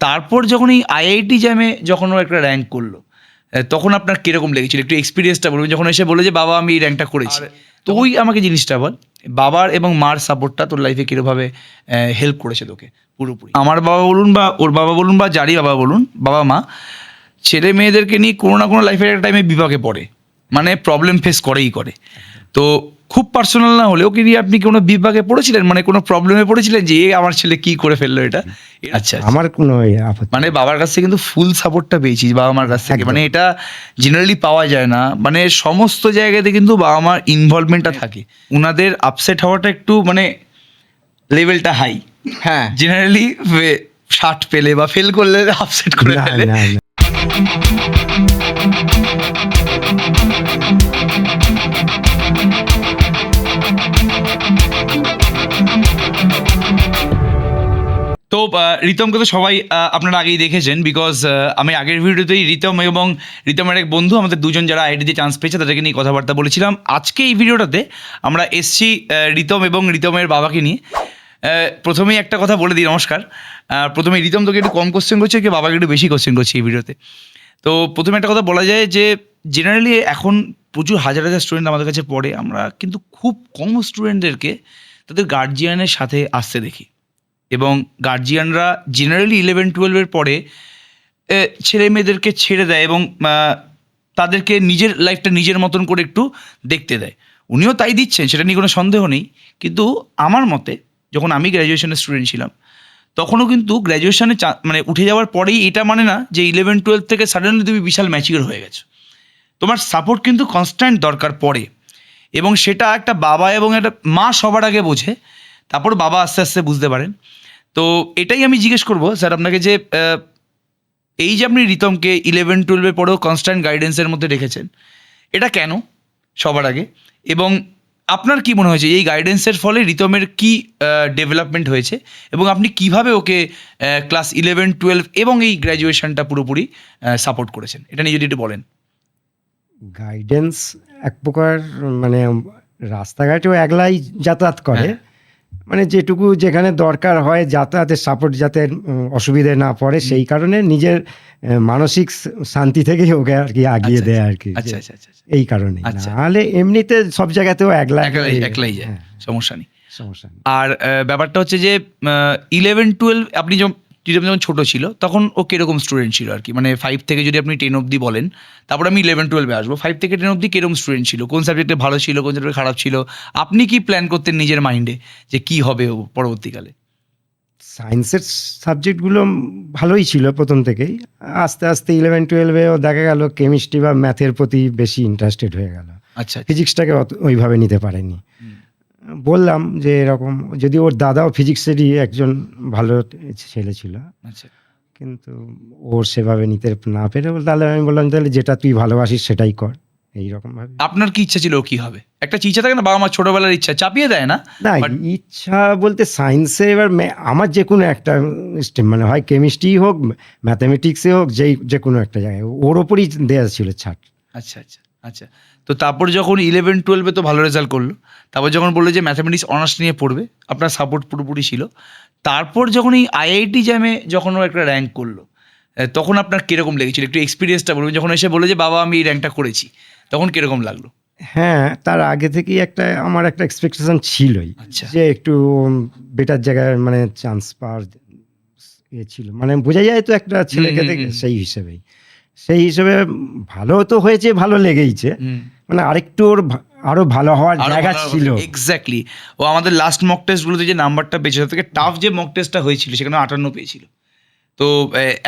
তারপর যখন এই আইআইটি জ্যামে যখন ও একটা র্যাঙ্ক করল তখন আপনার কীরকম লেগেছিল? একটু এক্সপিরিয়েন্সটা বলবেন যখন এসে বলে যে বাবা আমি এই র্যাঙ্কটা করেছি। তো ওই আমাকে জিনিসটা বল বাবার এবং মার সাপোর্টটা তোর লাইফে কিরভাবে হেল্প করেছে তোকে পুরোপুরি? আমার বাবা বলুন বা ওর বাবা বলুন বা যারই বাবা বলুন বাবা মা ছেলে মেয়েদেরকে নিয়ে কোনো না কোনো লাইফের একটা টাইমে বিভাগে পড়ে। মানে প্রবলেম ফেস করেই করে। তো খুব পার্সোনাল না হলেও কি আপনি কোনো বিভাগে পড়েছিলেন? মানে কোনো প্রবলেমে পড়েছিলেন যে আমার ছেলে কি করে ফেলল এটা? আচ্ছা আচ্ছা। আমার কোনো মানে বাবার কাছ থেকে কিন্তু ফুল সাপোর্টটা পেয়েছি বাবা মার কাছ থেকে। মানে এটা জেনারেলি পাওয়া যায় না। মানে সমস্ত জায়গাতে কিন্তু বাবা মার ইনভলভমেন্টটা থাকে। ওনাদের আপসেট হওয়াটা একটু মানে লেভেলটা হাই হ্যাঁ। জেনারেলি ষাট পেলে বা ফেল করলে আপসেট করে ফেলে। রিতমকে তো সবাই আপনারা আগেই দেখেছেন বিকজ আমি আগের ভিডিওতেই রিতম এবং রিতমের এক বন্ধু, আমাদের দুজন যারা আইডিতে চান্স পেয়েছে, তাদেরকে নিয়ে কথাবার্তা বলেছিলাম। আজকে এই ভিডিওটাতে আমরা এসছি রিতম এবং রিতমের বাবাকে নিয়ে। প্রথমেই একটা কথা বলে দিই, নমস্কার। প্রথমে রিতম তোকে একটু কম কোশ্চেন করছে, কি বাবাকে একটু বেশি কোশ্চেন করছে এই ভিডিওতে? তো প্রথমে একটা কথা বলা যায় যে জেনারেলি এখন প্রচুর হাজার হাজার স্টুডেন্ট আমাদের কাছে পড়ে, আমরা কিন্তু খুব কম স্টুডেন্টদেরকে তাদের গার্জিয়ানের সাথে আসতে দেখি। এবং গার্জিয়ানরা জেনারেলি ইলেভেন টুয়েলভের পরে ছেলে মেয়েদেরকে ছেড়ে দেয় এবং তাদেরকে নিজের লাইফটা নিজের মতন করে একটু দেখতে দেয়। উনিও তাই দিচ্ছেন, সেটা নিয়ে কোনো সন্দেহ নেই। কিন্তু আমার মতে, যখন আমি গ্র্যাজুয়েশনের স্টুডেন্ট ছিলাম, তখনও কিন্তু গ্র্যাজুয়েশনে মানে উঠে যাওয়ার পরেই এটা মানে না যে ইলেভেন টুয়েলভ থেকে সাডেনলি তুমি বিশাল ম্যাচিওর হয়ে গেছো। তোমার সাপোর্ট কিন্তু কনস্ট্যান্ট দরকার পড়ে এবং সেটা একটা বাবা এবং একটা মা সবার আগে বোঝে তারপর বাবা আস্তে আস্তে বুঝতে পারেন তো এটাই আমি জিজ্ঞেস করব স্যার আপনাকে যে এই যে আপনি রিতমকে ইলেভেন টুয়েলভের পরেও কনস্ট্যান্ট গাইডেন্সের মধ্যে রেখেছেন এটা কেন সবার আগে? এবং আপনার কি মনে হয়েছে এই গাইডেন্সের ফলে রিতমের কি ডেভেলপমেন্ট হয়েছে? এবং আপনি কীভাবে ওকে ক্লাস ইলেভেন টুয়েলভ এবং এই গ্র্যাজুয়েশনটা পুরোপুরি সাপোর্ট করেছেন? এটা নিয়ে যদি একটু বলেন। গাইডেন্স এক প্রকার মানে রাস্তাঘাটেও একলাই যাতায়াত করে। হ্যাঁ। মানে যেটুকু যেখানে দরকার হয় যাতায়াতের সাপোর্ট যাতে অসুবিধে না পড়ে সেই কারণে নিজের মানসিক শান্তি থেকেই ওকে আর কি আগিয়ে আচ্ছা, দেয় আর কি। আচ্ছা আচ্ছা আচ্ছা আচ্ছা। এই কারণে আচ্ছা। নাহলে এমনিতে সব জায়গাতেও একলা একলাই একলাই যায়। হ্যাঁ, সমস্যা নেই। সমস্যা আর ব্যাপারটা হচ্ছে যে ইলেভেন টুয়েলভ আপনি রিতম যখন ছোট ছিল তখন ও কীরকম স্টুডেন্ট ছিল আর কি? মানে ফাইভ থেকে যদি আপনি টেন অবধি বলেন তারপর আমি ইলেভেন টুয়েলভে আসব। ফাইভ থেকে টেন অবধি কীরকম স্টুডেন্ট ছিল? কোন সাবজেক্টে ভালো ছিল কোন সাবজেক্টে খারাপ ছিল? আপনি কি প্ল্যান করতেন নিজের মাইন্ডে যে কি হবে ও পরবর্তীকালে? সায়েন্সের সাবজেক্টগুলো ভালোই ছিল প্রথম থেকেই। আস্তে আস্তে ইলেভেন টুয়েলভেও দেখা গেল কেমিস্ট্রি বা ম্যাথের প্রতি বেশি ইন্টারেস্টেড হয়ে গেল। আচ্ছা ফিজিক্সটাকে অত- ওইভাবে নিতে পারেনি। বললাম যে এরকম যদি ওর দাদাও ফিজিক্সেরই একজন ভালো ছেলে ছিল আচ্ছা। কিন্তু ওর সেভাবে নিতে না পেরে তাহলে আমি বললাম তাহলে যেটা তুই ভালোবাসিস সেটাই কর এইরকম ভাবে আপনার কি ইচ্ছা ছিল ও কি হবে? একটা ইচ্ছা থাকে না বাবা মা ছোটবেলার ইচ্ছা চাপিয়ে দেয় না? না ইচ্ছা বলতে সায়েন্সে এবার আমার যে কোনো একটা স্ট্রিম মানে হয় কেমিস্ট্রি হোক ম্যাথামেটিক্সে হোক যেই যে কোনো একটা জায়গায় ওর ওপরই দেওয়া ছিল ছাড়। আচ্ছা আচ্ছা। আচ্ছা। তো তারপর যখন ইলেভেন টুয়েলভে তো ভালো রেজাল্ট করল। তারপর যখন বলল যে ম্যাথামেটিক্স অনার্স নিয়ে পড়বে আপনার সাপোর্ট পুরোপুরি ছিল। তারপর যখন এই আইআইটি জ্যামে যখন ও একটা র্যাঙ্ক করল তখন আপনার কীরকম লেগেছিল? একটু এক্সপিরিয়েন্সটা বলবেন যখন এসে বলে যে বাবা আমি এই র্যাঙ্কটা করেছি তখন কীরকম লাগল? হ্যাঁ তার আগে থেকেই একটা আমার একটা এক্সপেকটেশন ছিলই আচ্ছা। যে একটু বেটার জায়গায় মানে চান্স পাওয়ার ইয়ে ছিল। মানে বোঝা যায় তো একটা ছেলেকে দেখে সেই হিসেবে সেই হিসেবে ভালো তো হয়েছে ভালো লেগেইছে। মানে আরেকটু ওর আরও ভালো হওয়ার জায়গা ছিল। এক্স্যাক্টলি ও আমাদের লাস্ট মক টেস্টগুলোতে যে নাম্বারটা পেয়েছে তার থেকে টাফ যে মক টেস্টটা হয়েছিল সেখানে আটান্ন পেয়েছিল। তো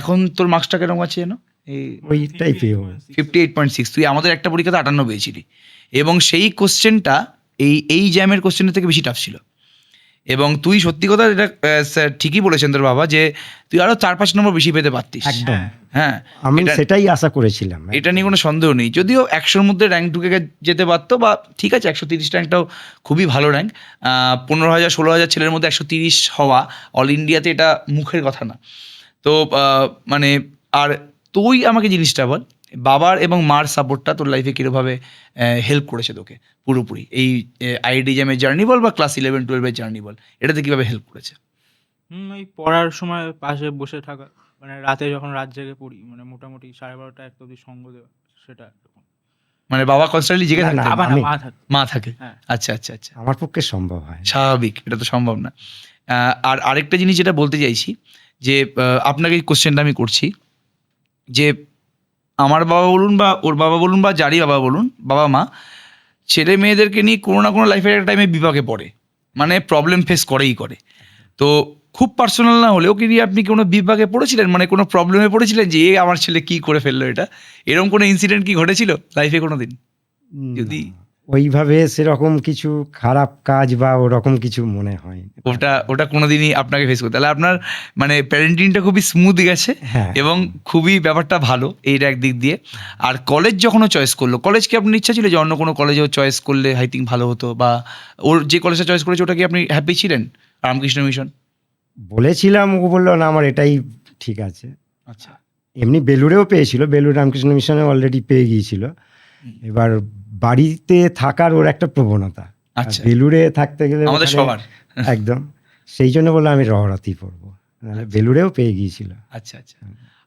এখন তোর মার্কসটা কীরকম আছে যেন ওই টাইপের ফিফটি এইট পয়েন্ট সিক্স তুই আমাদের একটা পরীক্ষাতে আটান্ন পেয়েছিলি। এবং সেই কোশ্চেনটা এই এই জ্যামের কোশ্চেনের থেকে বেশি টাফ ছিল। এবং তুই সত্যি কথা এটা স্যার ঠিকই বলেছেন তোর বাবা যে তুই আরও চার পাঁচ নম্বর বেশি পেতে পারতিস। একদম। হ্যাঁ আমি সেটাই আশা করেছিলাম এটা নিয়ে কোনো সন্দেহ নেই। যদিও একশোর মধ্যে র্যাঙ্ক ঢুকে যেতে পারতো বা ঠিক আছে একশো তিরিশ র্যাঙ্কটাও খুবই ভালো র্যাঙ্ক পনেরো হাজার ষোলো হাজার ছেলের মধ্যে একশো তিরিশ হওয়া অল ইন্ডিয়াতে এটা মুখের কথা না। তো মানে আর তুই আমাকে জিনিসটা বল বাবার এবং মার সাপোর্টটা তোর লাইফে কীরভাবে হেল্প করেছে তোকে পুরোপুরি। এই আইডি জ্যামের জার্নি বল বা ক্লাস ইলেভেন টুয়েলভের জার্নি বল এটাতে কীভাবে হেল্প করেছে? হুম ওই পড়ার সময় পাশে বসে থাকা মানে রাতে যখন রাত জেগে পড়ি মানে মোটামুটি সাড়ে বারোটা একটা অবধি সঙ্গ দেওয়া সেটা মানে বাবা কনস্ট্যান্টলি জেগে মা থাকে। মা থাকে? হ্যাঁ। আচ্ছা আচ্ছা আচ্ছা। আমার পক্ষে সম্ভব হয় স্বাভাবিক এটা তো সম্ভব না। আহ, আর আরেকটা জিনিস যেটা বলতে চাইছি যে আপনাকে এই কোশ্চেনটা আমি করছি যে আমার বাবা বলুন বা ওর বাবা বলুন বা যারই বাবা বলুন বাবা মা ছেলে মেয়েদেরকে নিয়ে কোনো না কোনো লাইফের একটা টাইমে বিপাকে পড়ে মানে প্রবলেম ফেস করেই করে। তো খুব পার্সোনাল না হলেও কি নিয়ে আপনি কোনো বিপাকে পড়েছিলেন? মানে কোনো প্রবলেমে পড়েছিলেন যে এ আমার ছেলে কি করে ফেলল এটা? এরকম কোনো ইনসিডেন্ট কি ঘটেছিল লাইফে কোনো দিন যদি- ওইভাবে সেরকম কিছু খারাপ কাজ বা ওরকম কিছু মনে হয়। ওটা ওটা কোনোদিনই আপনাকে ফেস করতে তাহলে আপনার মানে প্যারেন্টিংটা খুবই স্মুথ গেছে হ্যাঁ। এবং খুবই ব্যাপারটা ভালো এইটা একদিক দিয়ে। আর কলেজ যখনও চয়েস করল কলেজ কি আপনার ইচ্ছা ছিল যে অন্য কোনো কলেজেও চয়েস করলে আই থিঙ্ক ভালো হতো বা ওর যে কলেজটা চয়েস করেছে ওটা কি আপনি হ্যাপি ছিলেন? রামকৃষ্ণ মিশন বলেছিলাম ও বলল না আমার এটাই ঠিক আছে। আচ্ছা। এমনি বেলুড়েও পেয়েছিল বেলুর রামকৃষ্ণ মিশনে অলরেডি পেয়ে গিয়েছিল। এবার বাড়িতে থাকার ওর একটা প্রবণতা। আচ্ছা। বেলুড়ে থাকতে গেলে আমাদের সবার। একদম। সেই জন্য বললাম আমি রহরাতেই পড়ব। নাহলে বেলুড়েও পেয়ে গিয়েছিল। আচ্ছা আচ্ছা।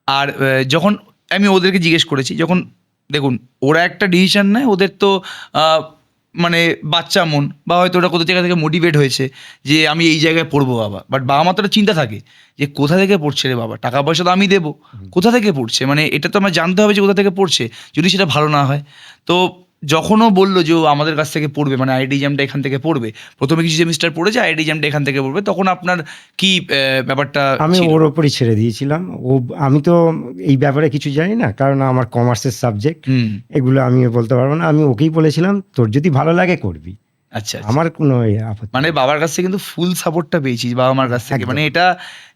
আর যখন আমি ওদেরকে জিজ্ঞেস করেছি যখন দেখুন ওরা একটা ডিসিশন নেয় ওদের তো মানে বাচ্চা মন বা হয়তো ওরা কোথা জায়গা থেকে মোটিভেট হয়েছে যে আমি এই জায়গায় পড়ব বাবা। বাট বাবা মা তো চিন্তা থাকে যে কোথা থেকে পড়ছে রে বাবা? টাকা পয়সা তো আমি দেবো। কোথা থেকে পড়ছে? মানে এটা তো আমার জানতে হবে যে কোথা থেকে পড়ছে। যদি সেটা ভালো না হয় তো যখনও বলল যে ও আমাদের কাছ থেকে পড়বে মানে আইডি জ্যামটা এখান থেকে পড়বে প্রথমে কিছু সেমিস্টার পড়েছে আইডি জ্যামটা এখান থেকে পড়বে তখন আপনার কি ব্যাপারটা আমি ওর ওপরই ছেড়ে দিয়েছিলাম। ও আমি তো এই ব্যাপারে কিছু জানি না কারণ আমার কমার্সের সাবজেক্ট এগুলো আমি বলতে পারব না। আমি ওকেই বলেছিলাম তোর যদি ভালো লাগে করবি। আচ্ছা আচ্ছা। আমার কোনো আপত্তি মানে বাবার কাছ থেকে কিন্তু ফুল সাপোর্টটা পেয়েছিস বাবা মার কাছ থেকে। মানে এটা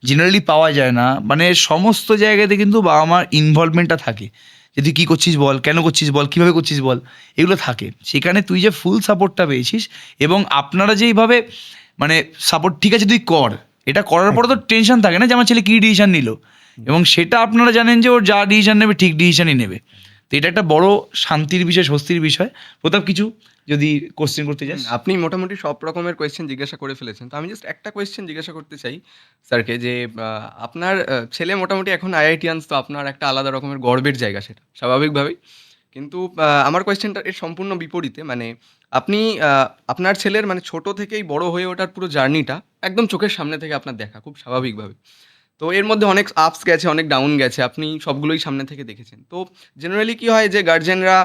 জেনারেলি পাওয়া যায় না। মানে সমস্ত জায়গাতে কিন্তু বাবা মার ইনভলভমেন্টটা থাকে। যে তুই কী করছিস বল? কেন করছিস বল? কীভাবে করছিস বল? এগুলো থাকে। সেখানে তুই যে ফুল সাপোর্টটা পেয়েছিস এবং আপনারা যেইভাবে মানে সাপোর্ট ঠিক আছে, তুই কর। এটা করার পরে তো টেনশন থাকে না যে আমার ছেলে কী ডিসিশন নিল? এবং সেটা আপনারা জানেন যে ওর যা ডিসিশন নেবে, ঠিক ডিসিশনই নেবে। তো এটা একটা বড় শান্তির বিষয়, স্বস্তির বিষয়। প্রতাপ, কিছু যদি কোশ্চেন করতে চান আপনি মোটামুটি সব রকমের কোয়েশ্চেন জিজ্ঞাসা করে ফেলেছেন। তো আমি জাস্ট একটা কোয়েশ্চেন জিজ্ঞাসা করতে চাই, স্যারকে, যে আপনার ছেলে মোটামুটি এখন আইআইটিয়ান্স তো আপনার একটা আলাদা রকমের গর্বের জায়গা সেটা, স্বাভাবিকভাবেই। কিন্তু আমার কোয়েশ্চেনটা এর সম্পূর্ণ বিপরীতে মানে আপনি আপনার ছেলের মানে ছোট থেকেই বড় হয়ে ওঠার পুরো জার্নিটা একদম চোখের সামনে থেকে আপনার দেখা, খুব স্বাভাবিকভাবে। তো এর মধ্যে অনেক আপস গেছে, অনেক ডাউন গেছে, আপনি সবগুলোই সামনে থেকে দেখেছেন। তো জেনারেলি কি হয় যে গার্জেনরা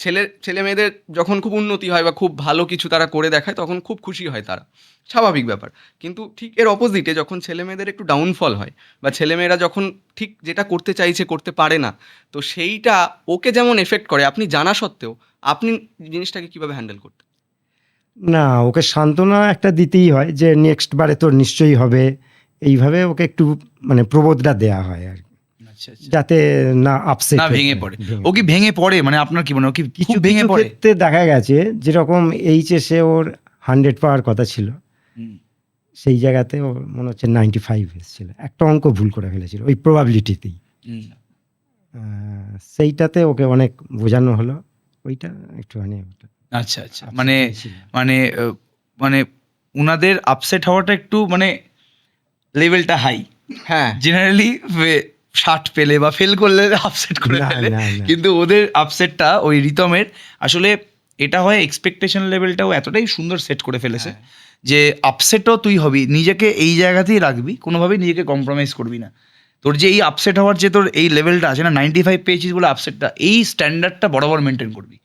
ছেলের ছেলে মেয়েদের যখন খুব উন্নতি হয় বা খুব ভালো কিছু তারা করে দেখায়, তখন খুব খুশি হয় তারা। স্বাভাবিক ব্যাপার। কিন্তু ঠিক এর অপোজিটে যখন ছেলে মেয়েদের একটু ডাউনফল হয় বা ছেলেমেয়েরা যখন ঠিক যেটা করতে চাইছে, করতে পারে না, তো সেইটা ওকে যেমন এফেক্ট করে, আপনি জানা সত্ত্বেও আপনি জিনিসটাকে কীভাবে হ্যান্ডেল করতে? না, ওকে সান্ত্বনা একটা দিতেই হয় যে নেক্সট বারে তোর নিশ্চয়ই হবে। এইভাবে ওকে একটু মানে প্রবোধটা দেয়া হয় আর কি। আচ্ছা আচ্ছা। যাতে না আপসেট না ভেঙে পড়ে। ও কি ভেঙে পড়ে? মানে আপনার কি মনে হয় কি কিছু ভেঙে পড়ে? ক্ষেত্রে দেখা গেছে যেরকম এইচএসে ওর হান্ড্রেড পাওয়ার কথা ছিল সেই জায়গাতে ওর মনে হচ্ছে নাইনটি ফাইভ এসেছিল। একটা অঙ্ক ভুল করে ফেলেছিল ওই প্রবাবিলিটিতেই সেইটাতে ওকে অনেক বোঝানো হলো ওইটা একটুখানি আচ্ছা আচ্ছা। মানে মানে মানে উনাদের আপসেট হওয়াটা একটু মানে লেভেলটা হাই। হ্যাঁ। জেনারেলি ষাট পেলে বা ফেল করলে আপসেট করে ফেলে। কিন্তু ওদের আপসেটটা ওই রিতমের আসলে এটা হয় এক্সপেকটেশন লেভেলটাও এতটাই সুন্দর সেট করে ফেলেছে হ্যাঁ। যে আপসেটও তুই হবি নিজেকে এই জায়গাতেই রাখবি কোনোভাবেই নিজেকে কম্প্রোমাইজ করবি না। তোর যে এই আপসেট হওয়ার যে তোর এই লেভেলটা আছে না নাইনটি ফাইভ পেয়েছিস বলে আপসেটটা এই স্ট্যান্ডার্ডটা বরাবর মেনটেন করবি।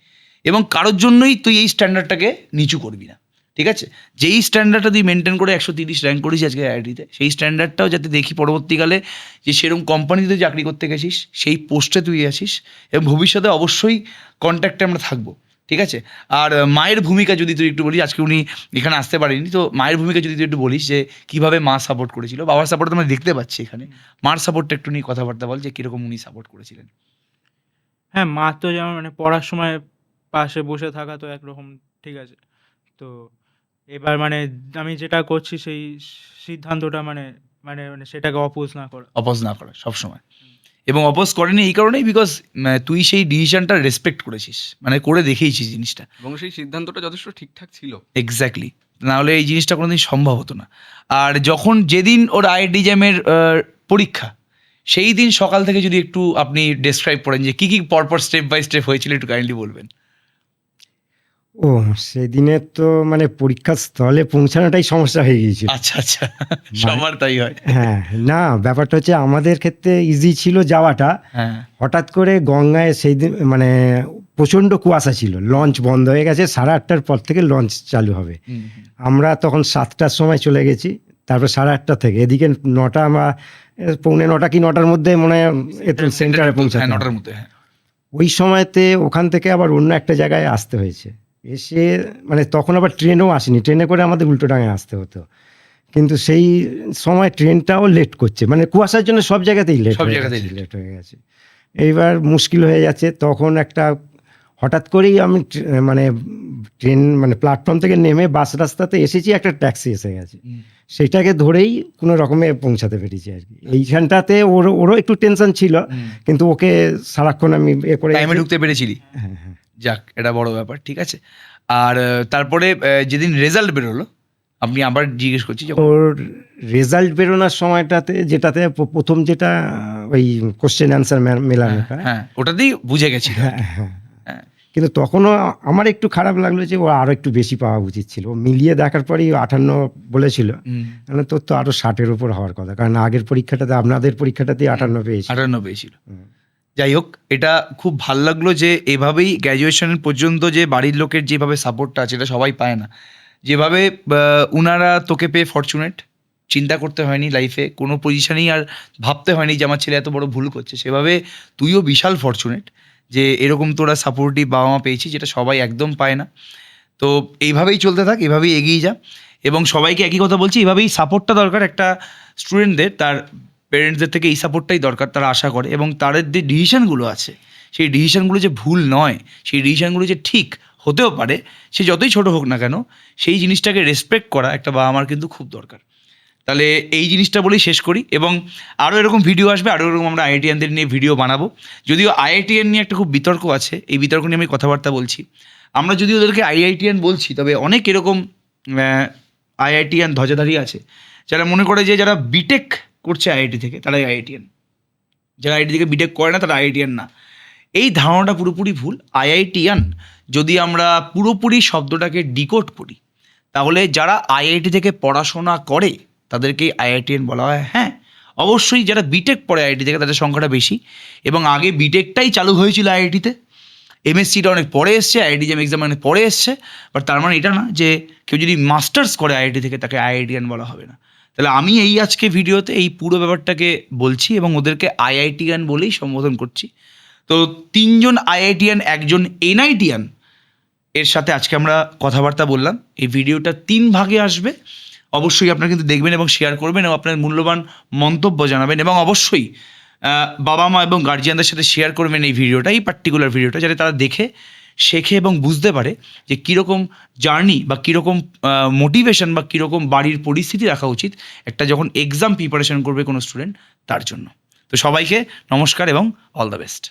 এবং কারোর জন্যই তুই এই স্ট্যান্ডার্ডটাকে নিচু করবি না। ঠিক আছে? যেই স্ট্যান্ডার্ডটা তুই মেনটেন করে একশো তিরিশ র্যাঙ্ক করিস আজকে আইআইটিতে সেই স্ট্যান্ডার্ডটাও যাতে দেখি পরবর্তীকালে যে সেরকম কোম্পানিতে চাকরি করতে গেছিস, সেই পোস্টে তুই আসিস এবং ভবিষ্যতে অবশ্যই কন্ট্যাক্টে আমরা থাকব, ঠিক আছে? আর মায়ের ভূমিকা যদি তুই একটু বলিস, আজকে উনি এখানে আসতে পারেনি তো মায়ের ভূমিকা যদি তুই একটু বলিস যে কীভাবে মা সাপোর্ট করেছিল, বাবার সাপোর্ট আমরা দেখতে পাচ্ছি এখানে, মার সাপোর্টটা একটু নিয়ে কথাবার্তা বল যে কীরকম উনি সাপোর্ট করেছিলেন। হ্যাঁ মা তো যেমন মানে পড়ার সময় পাশে বসে থাকা তো একরকম, ঠিক আছে? তো এবার মানে আমি যেটা করছি সেই সিদ্ধান্তটা মানে মানে মানে সেটাকে অপোজ না করা। অপোজ না করা সবসময়। এবং অপোজ করেনি এই কারণেই বিকজ তুই সেই ডিসিশনটা রেসপেক্ট করেছিস মানে করে দেখিয়েছিস জিনিসটা। এবং সেই সিদ্ধান্তটা যথেষ্ট ঠিকঠাক ছিল। এক্স্যাক্টলি নাহলে এই জিনিসটা কোনোদিন সম্ভব হতো না। আর যখন যেদিন ওর আইআইটি জ্যামের পরীক্ষা সেই দিন সকাল থেকে যদি একটু আপনি ডেসক্রাইব করেন যে কী কী পরপর স্টেপ বাই স্টেপ হয়েছিল একটু কাইন্ডলি বলবেন। ও সেদিনে তো মানে পরীক্ষার স্থলে পৌঁছানোটাই সমস্যা হয়ে গিয়েছিল। আচ্ছা আচ্ছা। সবার তাই হয়। হ্যাঁ না ব্যাপারটা হচ্ছে আমাদের ক্ষেত্রে ইজি ছিল যাওয়াটা। হ্যাঁ। হঠাৎ করে গঙ্গায় সেই দিন মানে প্রচণ্ড কুয়াশা ছিল। লঞ্চ বন্ধ হয়ে গেছে সাড়ে আটটার পর থেকে লঞ্চ চালু হবে। আমরা তখন সাতটার সময় চলে গেছি তারপর সাড়ে আটটা থেকে। এদিকে নটা আমরা পৌনে নটা কি নটার মধ্যে মনে হয় সেন্টারে পৌঁছায় নটার মধ্যে হ্যাঁ। ওই সময়তে ওখান থেকে আবার অন্য একটা জায়গায় আসতে হয়েছে। এসে মানে তখন আবার ট্রেনও আসেনি। ট্রেনে করে আমাদের উল্টোডাঙায় আসতে হতো। কিন্তু সেই সময় ট্রেনটাও লেট করছে। মানে কুয়াশার জন্য সব জায়গাতেই লেট সব জায়গাতেই লেট হয়ে গেছে। এইবার মুশকিল হয়ে যাচ্ছে। তখন একটা হঠাৎ করেই আমি মানে ট্রেন মানে প্ল্যাটফর্ম থেকে নেমে বাস রাস্তাতে এসেছি একটা ট্যাক্সি এসে গেছে। হুম। সেইটাকে ধরেই কোনো রকমে পৌঁছাতে পেরেছি আর কি। এইখানটাতে ওর ওরও একটু টেনশন ছিল। কিন্তু ওকে সারাক্ষণ আমি এ করে ঢুকতে পেরেছিলি। হ্যাঁ হ্যাঁ। যাক এটা বড় ব্যাপার ঠিক আছে? আর তারপরে যেদিন রেজাল্ট বেরোলো আপনি আবার জিজ্ঞেস করছি যখন ওর রেজাল্ট বেরোনোর সময়টাতে যেটাতে প্রথম যেটা ওই কোশ্চেন অ্যান্সার মেলানোটা হ্যাঁ ওটাতেই বুঝে গেছি হ্যাঁ হ্যাঁ। হ্যাঁ। কিন্তু তখনও আমার একটু খারাপ লাগল যে ও আরও একটু বেশি পাওয়া উচিত ছিল। ও মিলিয়ে দেখার পরেই আটান্ন বলেছিল। মানে তোর তো আরও ষাটের উপর হওয়ার কথা। কারণ আগের পরীক্ষাটাতে আপনাদের পরীক্ষাটাতে আটান্ন পেয়েছি আটান্ন পেয়েছিল। যাই হোক, এটা খুব ভালো লাগল যে এভাবেই গ্র্যাজুয়েশন পর্যন্ত যে বাড়ির লোকের যেভাবে সাপোর্টটা আছে, এটা সবাই পায় না। যেভাবে উনারা তোকে পেয়ে ফরচুনেট চিন্তা করতে হয়নি লাইফে কোনো পজিশনেই আর ভাবতে হয়নি যে আমার ছেলে এত বড় ভুল করছে। সেভাবে তুইও বিশাল ফরচুনেট যে এরকম তোরা সাপোর্টিভ বাবা মা পেয়েছি যেটা সবাই একদম পায় না। তো এইভাবেই চলতে থাক, এভাবেই এগিয়ে যা। এবং সবাইকে একই কথা বলছি, এভাবেই সাপোর্টটা দরকার একটা স্টুডেন্টদের তার পেরেন্টসদের থেকে এই সাপোর্টটাই দরকার, তারা আশা করে এবং তাদের যে ডিসিশনগুলো আছে, সেই ডিসিশনগুলো যে ভুল নয়, সেই ডিসিশনগুলো যে ঠিক হতেও পারে, সে যতই ছোট হোক না কেন, সেই জিনিসটাকে রেসপেক্ট করা একটা বাবা মার কিন্তু খুব দরকার। তাহলে এই জিনিসটা বলেই শেষ করি এবং আরও এরকম ভিডিও আসবে, আরও এরকম আমরা আইআইটিএনদের নিয়ে ভিডিও বানাবো। যদিও আইআইটিএন নিয়ে একটা খুব বিতর্ক আছে, এই বিতর্ক নিয়ে আমি কথাবার্তা বলছি। আমরা যদি ওদেরকে আইআইটিএন বলছি, তবে অনেক এরকম আইআইটিয়ান ধ্বজাধারী আছে, যারা মনে করে যে যারা বিটেক করছে আইআইটি থেকে, তারাই আইআইটিএন যারা আইআইটি থেকে বিটেক করে না, তারা আইআইটিএন না। এই ধারণাটা পুরোপুরি ভুল। আইআইটিয়ান যদি আমরা পুরোপুরি শব্দটাকে ডিকোড করি, তাহলে যারা আইআইটি থেকে পড়াশোনা করে, তাদেরকে আইআইটিএন বলা হয়। হ্যাঁ অবশ্যই যারা বিটেক পড়ে আইআইটি থেকে, তাদের সংখ্যাটা বেশি। এবং আগে বিটেকটাই চালু হয়েছিল আইআইটিতে। এমএসসিটা অনেক পরে এসছে, আইআইটি জেম এক্সাম অনেক পরে এসছে। বাট তার মানে এটা না যে কেউ যদি মাস্টার্স করে আইআইটি থেকে, তাকে আইআইটিয়ান বলা হবে না। তাহলে আমি এই আজকে ভিডিওতে এই পুরো ব্যাপারটাকে বলছি এবং ওদেরকে আইআইটিয়ান বলেই সম্বোধন করছি। তো তিনজন আইআইটিয়ান, একজন এনআইটিয়ান এর সাথে আজকে আমরা কথাবার্তা বললাম। এই ভিডিওটা তিন ভাগে আসবে। অবশ্যই আপনারা কিন্তু দেখবেন এবং শেয়ার করবেন এবং আপনার মূল্যবান মন্তব্য জানাবেন এবং অবশ্যই বাবা মা এবং গার্জিয়ানদের সাথে শেয়ার করবেন এই ভিডিওটা, এই পার্টিকুলার ভিডিওটা, যাতে তারা দেখে শেখে এবং বুঝতে পারে যে কীরকম জার্নি বা কীরকম মোটিভেশন বা কীরকম বাড়ির পরিস্থিতি রাখা উচিত একটা যখন এক্সাম প্রিপারেশন করবে কোনো স্টুডেন্ট তার জন্য। তো সবাইকে নমস্কার এবং অল দ্য বেস্ট